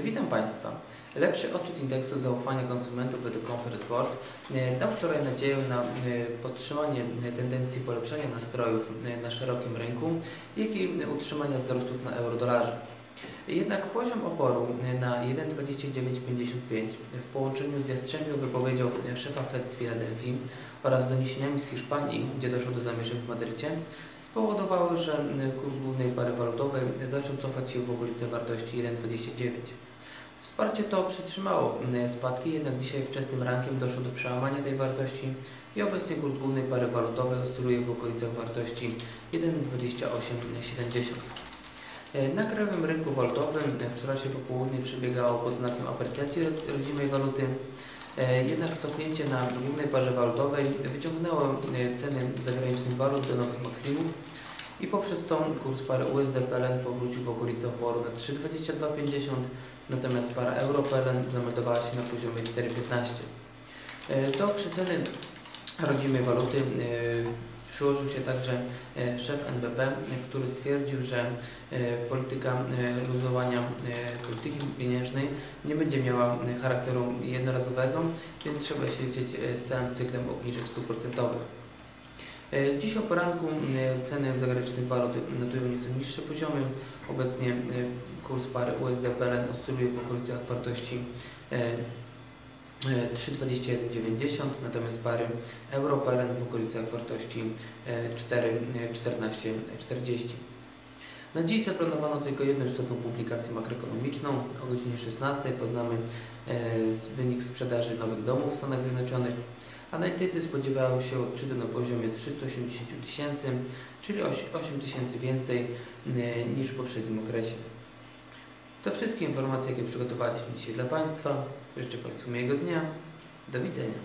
Witam Państwa. Lepszy odczyt indeksu zaufania konsumentów według Conference Board e, dał wczoraj nadzieję na e, podtrzymanie tendencji polepszenia nastrojów e, na szerokim rynku, jak i utrzymania wzrostów na euro-dolarze. Jednak poziom oporu na 1,2955 w połączeniu z jastrzębią wypowiedzią szefa Fed z Filadelfii oraz doniesieniami z Hiszpanii, gdzie doszło do zamieszek w Madrycie, spowodowały, że kurs głównej pary walutowej zaczął cofać się w okolice wartości 1,29. Wsparcie to przytrzymało spadki, jednak dzisiaj wczesnym rankiem doszło do przełamania tej wartości i obecnie kurs głównej pary walutowej oscyluje w okolicach wartości 1,2870. Na krajowym rynku walutowym wczorajsze popołudnie przebiegało pod znakiem aprecjacji rodzimej waluty. Jednak cofnięcie na głównej parze walutowej wyciągnęło ceny zagranicznych walut do nowych maksimów i poprzez to kurs pary USD-PLN powrócił w okolice oporu na 3,2250, natomiast para euro-PLN zameldowała się na poziomie 4,15. Do przeceny rodzimej waluty przyłożył się także szef NBP, który stwierdził, że polityka luzowania polityki pieniężnej nie będzie miała charakteru jednorazowego, więc trzeba się liczyć z całym cyklem obniżek stóp procentowych. Dziś o poranku ceny zagranicznych walut notują nieco niższe poziomy. Obecnie kurs pary USD-PLN oscyluje w okolicach wartości 3,2190, natomiast pary euro-PLN w okolicach wartości 4,1440. Na dziś zaplanowano tylko jedną istotną publikację makroekonomiczną. O godzinie 16 poznamy wynik sprzedaży nowych domów w Stanach Zjednoczonych. Analitycy spodziewają się odczytu na poziomie 380 tysięcy, czyli 8 tysięcy więcej niż w poprzednim okresie. To wszystkie informacje, jakie przygotowaliśmy dzisiaj dla Państwa. Życzę Państwu miłego dnia. Do widzenia.